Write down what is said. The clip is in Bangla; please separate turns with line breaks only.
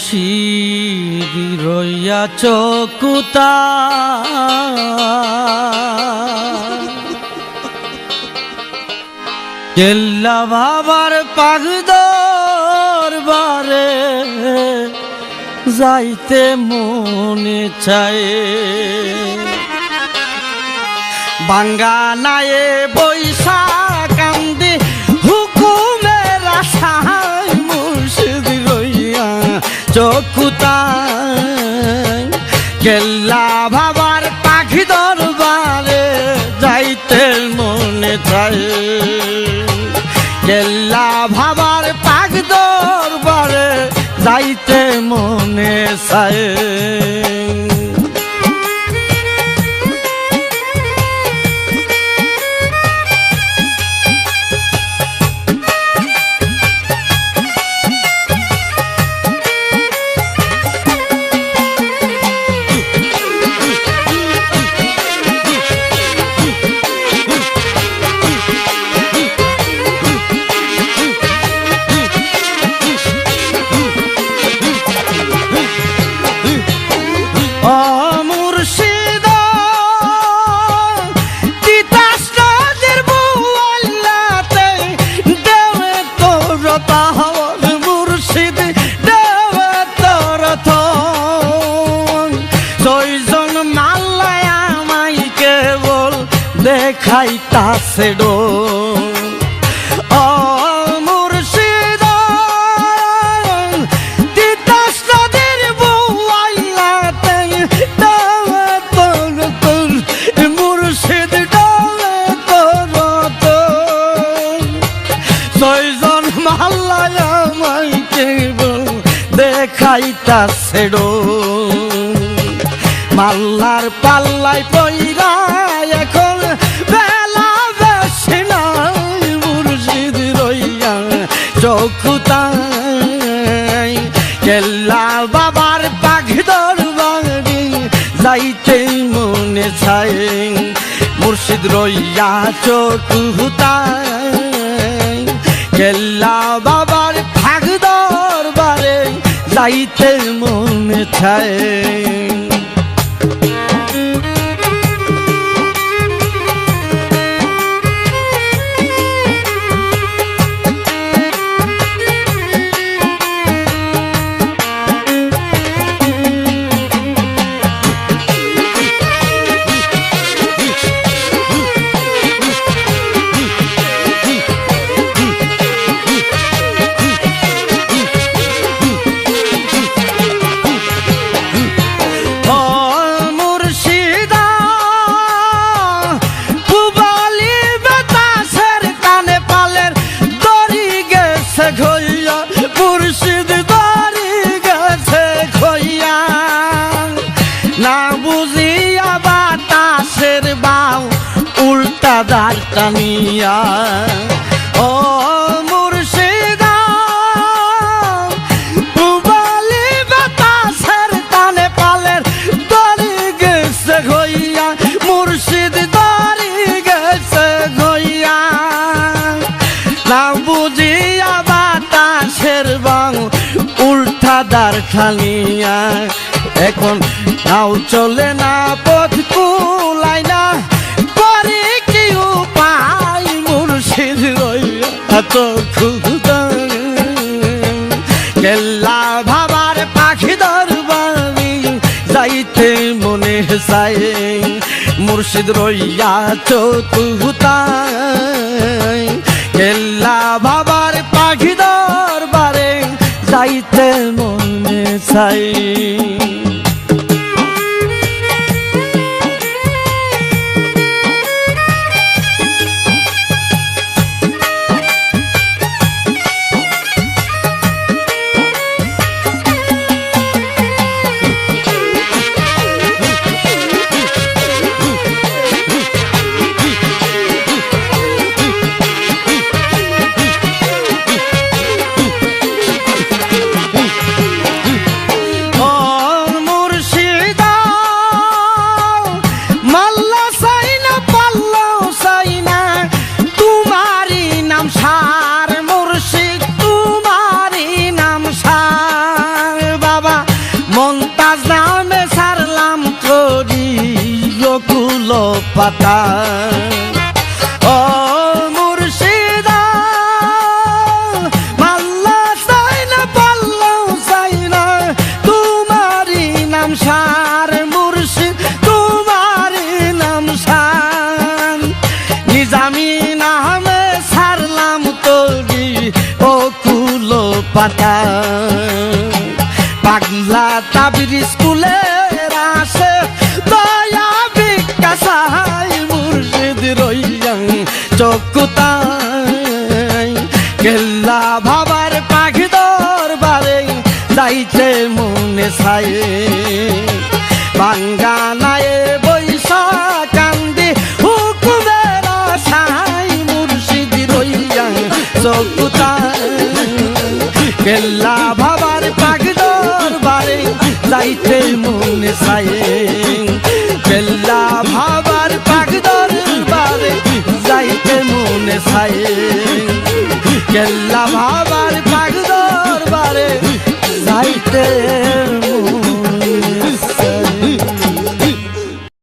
মুর্শিদ রইয়া চকুতা কেল্লা বাবার পাগদর বারে যাইতে মনে চায়। বাঙ্গা নায়ে বৈশা কান্দি হুকুমের আশায় মুর্শিদ রইয়া চকুতায় মনে আমায় কেবল দেখাইতাছে ডো মাল্লার পাল্লাই পইরা চকুতাই কেল্লা বাবার পাখি দরবারি যাইতে মনে চাই মুর্শিদ রইয়া চকুতাই কেল্লা বাবার ভাগ দরবারে যাইতে মনে চায়। টানিয়া ও মুর্শিদা পুবালি বাতাসের কানে পালের দড়ি গেছে ঘইয়া, মুর্শিদ দড়ি গেছে ঘইয়া। না বুঝিয়া বাতাসের বাং উল্টা দাঁড় খালিয়া এখন নাও চলে না পথ তো খুদা কেল্লা ভাবার পাখি দরবারি যাইতে মনে চাই মুর্শিদ রইয়া চতুতাই কেল্লা ভাবার পাখি দরবারে যাইতে মনে চাই ও মুর্শিদা, মাল্লা চাই না পাল্লাও চাই না তোমারই নাম সার মুর্শিদ, তোমারই নাম সার। নিজামি নামে সারলাম তোরি ও কুলো পাতা। পাগলা তাবির স্কুলের ভাবার পাখি দরবারে যাইতে মনে ছায়। বাঙ্গানায় বৈশা কান্দি, হুকুমের সাই মুর্শিদ রইয়াং চকুতাই কেল্লা ভাবার পাখি দরবারে যাইতে মনে ছায়ে। কেল্লা ভাবার পাখি দরবারে যাইতে মনে ছায়ে। ছায়ে